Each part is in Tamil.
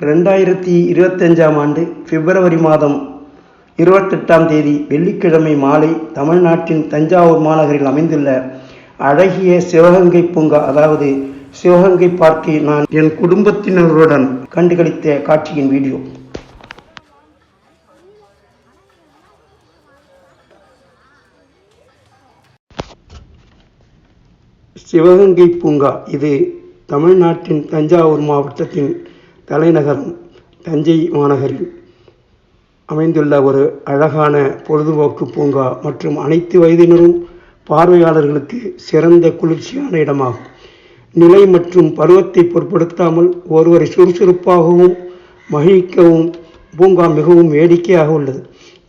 ரெண்டாயிரத்தி இருபத்தஞ்சாம் ஆண்டு பிப்ரவரி மாதம் இருபத்தெட்டாம் தேதி வெள்ளிக்கிழமை மாலை தமிழ்நாட்டின் தஞ்சாவூர் மாநகரில் அமைந்துள்ள அழகிய சிவகங்கை பூங்கா அதாவது சிவகங்கை பார்க்கை நான் என் குடும்பத்தினருடன் கண்டுகளித்த காட்சியின் வீடியோ. சிவகங்கை பூங்கா இது தமிழ்நாட்டின் தஞ்சாவூர் மாவட்டத்தின் தலைநகரம் தஞ்சை மாநகரில் அமைந்துள்ள ஒரு அழகான பொழுதுபோக்கு பூங்கா மற்றும் அனைத்து வயதினரும் பார்வையாளர்களுக்கு சிறந்த குளிர்ச்சியான இடமாகும். நிலை மற்றும் பருவத்தை பொருட்படுத்தாமல் ஒருவரை சுறுசுறுப்பாகவும் மகிழ்க்கவும் பூங்கா மிகவும் வேடிக்கையாக உள்ளது.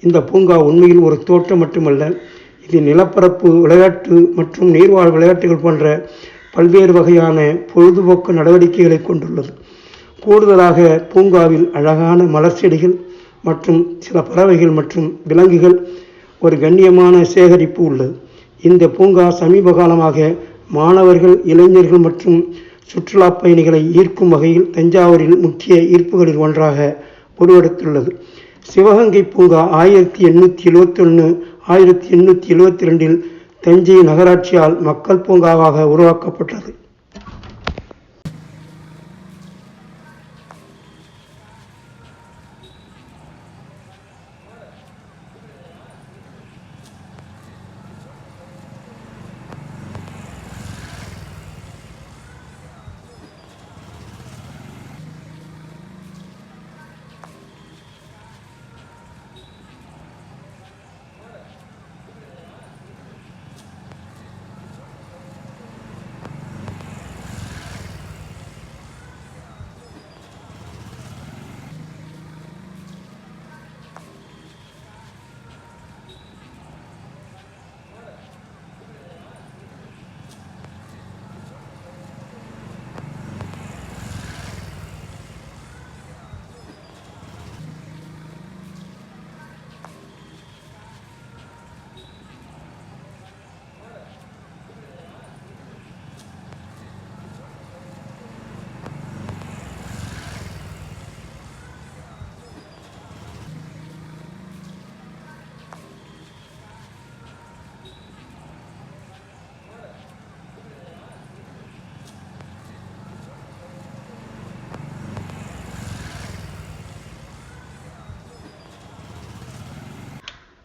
இந்த பூங்கா உண்மையில் ஒரு தோட்டம் மட்டுமல்ல இது நிலப்பரப்பு விளையாட்டு மற்றும் நீர்வாழ் விளையாட்டுகள் போன்ற பல்வேறு வகையான பொழுதுபோக்கு நடவடிக்கைகளை கொண்டுள்ளது. கூடுதலாக பூங்காவில் அழகான மலர் செடிகள் மற்றும் சில பறவைகள் மற்றும் விலங்குகள் ஒரு கண்ணியமான சேகரிப்பு உள்ளது. இந்த பூங்கா சமீப காலமாக மாணவர்கள் இளைஞர்கள் மற்றும் சுற்றுலா பயணிகளை ஈர்க்கும் வகையில் தஞ்சாவூரில் முக்கிய ஈர்ப்புகளில் ஒன்றாக உருவெடுத்துள்ளது. சிவகங்கை பூங்கா ஆயிரத்தி எண்ணூற்றி எழுவத்தொன்று ஆயிரத்தி எண்ணூற்றி எழுவத்தி ரெண்டில் தஞ்சை நகராட்சியால் மக்கள் பூங்காவாக உருவாக்கப்பட்டது.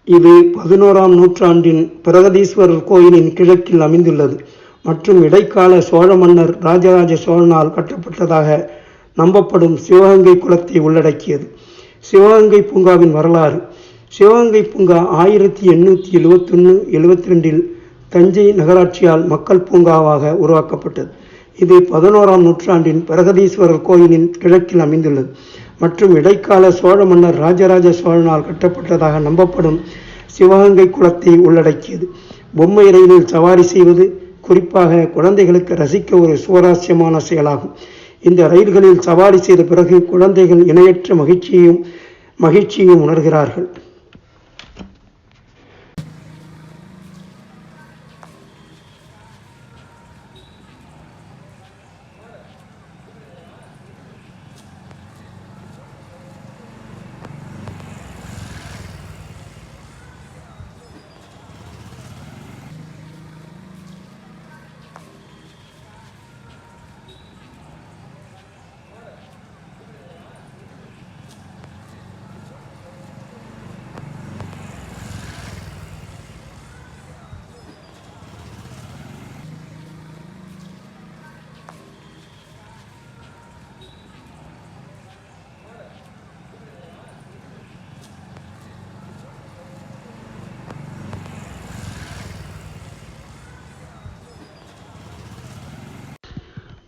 இது பதினோராம் நூற்றாண்டின் பிரகதீஸ்வரர் கோயிலின் கிழக்கில் அமைந்துள்ளது. மற்றும் இடைக்கால சோழ மன்னர் ராஜராஜ சோழனால் கட்டப்பட்டதாக நம்பப்படும் சிவகங்கை குலத்தை உள்ளடக்கியது. சிவகங்கை பூங்காவின் வரலாறு. சிவகங்கை பூங்கா ஆயிரத்தி எண்ணூற்றி எழுவத்தொன்று எழுவத்தி ரெண்டில் தஞ்சை நகராட்சியால் மக்கள் பூங்காவாக உருவாக்கப்பட்டது. இது பதினோராம் நூற்றாண்டின் பிரகதீஸ்வரர் கோயிலின் கிழக்கில் அமைந்துள்ளது. மற்றும் இடைக்கால சோழ மன்னர் ராஜராஜ சோழனால் கட்டப்பட்டதாக நம்பப்படும் சிவகங்கை குளத்தை உள்ளடக்கியது. பொம்மை ரயிலில் சவாரி செய்வது குறிப்பாக குழந்தைகளுக்கு ரசிக்க ஒரு சுவாரஸ்யமான செயலாகும். இந்த ரயில்களில் சவாரி செய்த பிறகு குழந்தைகள் இணையற்ற மகிழ்ச்சியையும் மகிழ்ச்சியையும் உணர்கிறார்கள்.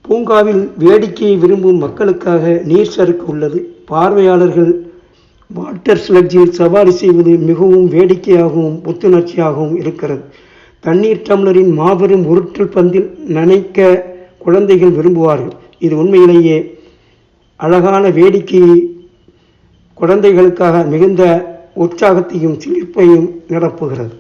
பூங்காவில் வேடிக்கையை விரும்பும் மக்களுக்காக நீர் சறுக்கு உள்ளது. பார்வையாளர்கள் வாட்டர் ஸ்லட்ஜில் சவாரி செய்வது மிகவும் வேடிக்கையாகவும் புத்துணர்ச்சியாகவும் இருக்கிறது. தண்ணீர் டம்ளரின் மாபெரும் உருட்டல் பந்தில் நனைக்க குழந்தைகள் விரும்புவார்கள். இது உண்மையிலேயே அழகான வேடிக்கையை குழந்தைகளுக்காக மிகுந்த உற்சாகத்தையும் சிலிர்ப்பையும் நிரப்புகிறது.